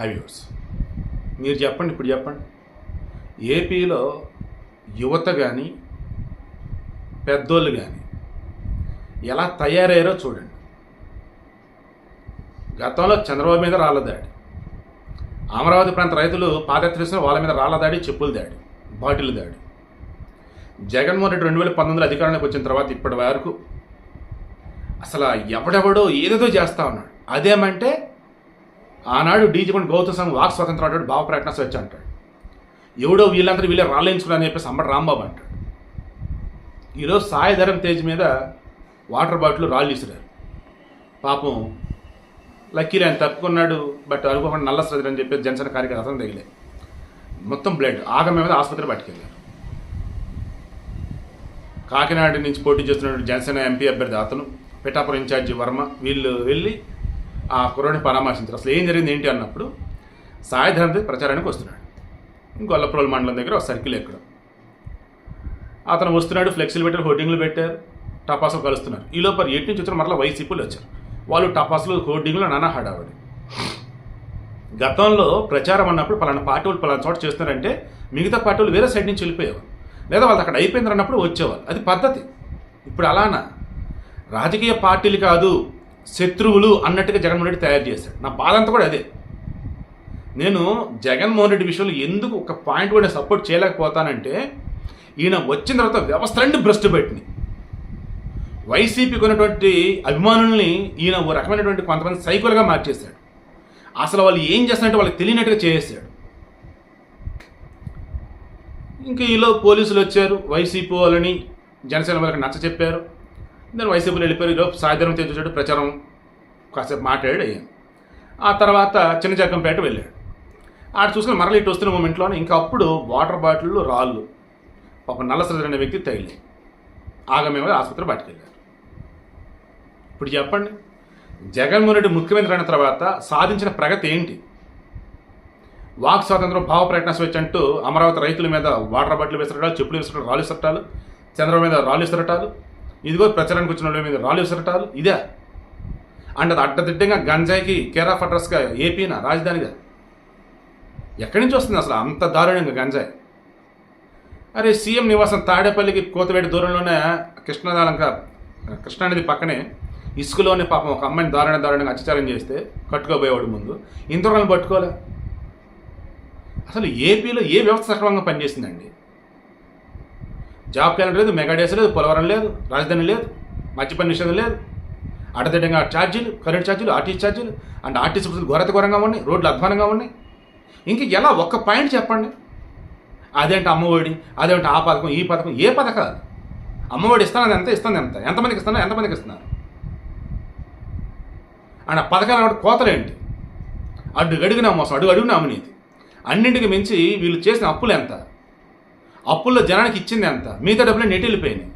హైవ్యూస్ మీరు చెప్పండి ఇప్పుడు చెప్పండి. ఏపీలో యువత కానీ పెద్దోళ్ళు కానీ ఎలా తయారయ్యారో చూడండి. గతంలో చంద్రబాబు మీద రాళ్ళ దాడి. అమరావతి ప్రాంత రైతులు పాదయాత్ర వాళ్ళ మీద రాళ్ళ దాడి చెప్పుల దాడి బాటిల్ దాడి. జగన్మోహన్ రెడ్డి రెండు వేల పంతొమ్మిదిలో అధికారంలోకి వచ్చిన తర్వాత ఇప్పటి వరకు అసలు ఎవడెవడో ఏదేదో చేస్తా ఉన్నాడు. అదేమంటే ఆనాడు డీజీపీ గౌతమ్ సంఘ్ వాక్ స్వతంత్రం అంటాడు భావ ప్రకటన స్వేచ్ఛ అంటాడు. ఎవడో వీళ్ళందరూ వీళ్ళే రాలేయించుకున్నారని చెప్పేసి అమ్మడు రాంబాబు అంటాడు. ఈరోజు సాయిధరం తేజ్ మీద వాటర్ బాటిల్ రాళ్ళు ఇసిరారు. పాపం లక్కీలు ఆయన తప్పుకున్నాడు బట్ అనుకోకుండా నల్ల శ్రద్ధ అని చెప్పేసి జనసేన కార్యకర్త అతను తగిలే. మొత్తం బ్లడ్ ఆగమే మీద ఆసుపత్రి పట్టుకెళ్ళారు. కాకినాడ నుంచి పోటీ చేస్తున్న జనసేన ఎంపీ అభ్యర్థి అతను పిఠాపురం ఇన్ఛార్జి వర్మ వీళ్ళు వెళ్ళి ఆ కుర్రాడిని పరామర్శించారు. అసలు ఏం జరిగింది ఏంటి అన్నప్పుడు సాయుధరంతో ప్రచారానికి వస్తున్నాడు. గొల్లప్రోల్ మండలం దగ్గర ఒక సర్కిల్ ఎక్కడ. అతను వస్తున్నాడు ఫ్లెక్సీలు పెట్టారు హోర్డింగ్లు పెట్టారు టపాసులు కలుస్తున్నారు. ఈ లోపల ఎటు నుంచి వచ్చిన మరలా వైసీపీలు వచ్చారు. వాళ్ళు టపాసులు హోర్డింగ్లు నానా హడావడి. గతంలో ప్రచారం అన్నప్పుడు పలానా పార్టీ వాళ్ళు పలానా చోట చేస్తున్నారంటే మిగతా పార్టీ వాళ్ళు వేరే సైడ్ నుంచి వెళ్ళిపోయేవారు లేదా వాళ్ళు అక్కడ అయిపోయింది అన్నప్పుడు వచ్చేవాళ్ళు. అది పద్ధతి. ఇప్పుడు అలానా? రాజకీయ పార్టీలు కాదు. శత్రువులు అన్నట్టుగా జగన్మోహన్ రెడ్డి తయారు చేశాడు నా బాధ అంతా కూడా అదే. నేను జగన్మోహన్ రెడ్డి విషయంలో ఎందుకు ఒక పాయింట్ కూడా సపోర్ట్ చేయలేకపోతానంటే ఈయన వచ్చిన తర్వాత వ్యవస్థలన్నీ భ్రష్టు పెట్టింది. వైసీపీకి ఉన్నటువంటి అభిమానుల్ని ఈయన ఓ రకమైనటువంటి కొంతమంది సైకిల్గా మార్చేశాడు. అసలు వాళ్ళు ఏం చేస్తారంటే వాళ్ళకి తెలియనట్టుగా చేసేసాడు ఇంకా ఈలో పోలీసులు వచ్చారు వైసీపీ వాళ్ళని జనసేన వాళ్ళకి నచ్చ చెప్పారు నేను వైసీపీలో వెళ్ళిపోయిలో సాయంత్రం తెచ్చాడు ప్రచారం కాసేపు మాట్లాడాడు అయ్యాను ఆ తర్వాత చిన్న జగ్గంపేట వెళ్ళాడు. ఆడ చూసిన మరల ఇటు వస్తున్న మూమెంట్లోనే ఇంకా అప్పుడు వాటర్ బాటిళ్ళు రాళ్ళు. పాప నల్లసరి అనే వ్యక్తి తగిలి ఆగమే ఆసుపత్రి పట్టుకెళ్ళారు ఇప్పుడు చెప్పండి జగన్మోహన్ రెడ్డి ముఖ్యమంత్రి అయిన తర్వాత సాధించిన ప్రగతి ఏంటి? వాక్ స్వాతంత్రం భావ ప్రకటన స్వేచ్ఛ అంటూ అమరావతి రైతుల మీద వాటర్ బాటిల్ వేసరటాలు చెప్పులు వేసరటాలు రాళ్ళు విసరటాలు చంద్రబాబు మీద రాళ్ళు విసరటాలు ఇదిగో ప్రచారానికి వచ్చిన వాళ్ళ మీద రాళ్ళు విసరటాలు ఇదే. అండ్ అది అడ్డదిడ్డంగా గంజాయికి కేర్ ఆఫ్ అడ్రస్గా ఏపీనా రాజధానిగా? ఎక్కడి నుంచి వస్తుంది అసలు అంత దారుణంగా గంజాయి? అరే సీఎం నివాసం తాడేపల్లికి కోతవేడి దూరంలోనే కృష్ణాలంక కృష్ణానది పక్కనే ఇసుకలోనే పాపం ఒక అమ్మాయిని దారుణ దారుణంగా అత్యాచారం చేస్తే కట్టుకోబోయేవాడు ముందు. ఇంతకాలం పట్టుకోలే అసలు ఏపీలో ఏ వ్యవస్థ సక్రమంగా పనిచేసిందండి? జాబ్ క్యాలెండర్ లేదు మెగా డేస్ లేదు పోలవరం లేదు రాజధాని లేదు మద్యపని నిషేధం లేదు. అడ్డదిడ్డంగా ఛార్జీలు కరెంట్ ఛార్జీలు ఆర్టీసీ ఛార్జీలు అండ్ ఆర్టీసీ బస్సులు ఘోరత ఘోరంగా ఉన్నాయి రోడ్లు అధ్వానంగా ఉన్నాయి. ఇంక ఎలా ఒక్క పాయింట్ చెప్పండి? అదేంటి అమ్మఒడి అదేంటి ఆ పథకం ఈ పథకం ఏ పథకాలు? అమ్మఒడి ఇస్తాను ఎంత ఇస్తుంది ఎంత? ఎంతమందికి ఇస్తున్నారు ఎంతమందికి ఇస్తున్నారు? అండ్ ఆ పథకాలు అంటే కోతలేంటి అడ్డు అడిగినా మోసం అడుగు అడుగున అవినీతి. అన్నింటికి మించి వీళ్ళు చేసిన అప్పులు ఎంత? అప్పుల్లో జనానికి ఇచ్చింది ఎంత? మిగతా డబ్బులు ఎటు వెళ్ళిపోయినాయి?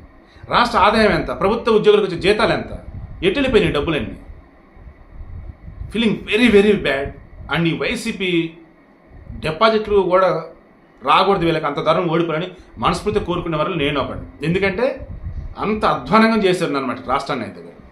రాష్ట్ర ఆదాయం ఎంత? ప్రభుత్వ ఉద్యోగులకు వచ్చే జీతాలు ఎంత? ఎటు వెళ్ళిపోయినాయి డబ్బులన్నీ? Feeling very very bad and ఈ వైసీపీ డిపాజిట్లు కూడా రాకూడదు వీళ్ళకి. అంత ధరం ఓడిపోయాలని మనస్ఫూర్తి కోరుకునే వాళ్ళు నేను ఒకటి ఎందుకంటే అంత అధ్వానంగా చేశారు అనమాట రాష్ట్రాన్ని అయితే వీళ్ళు.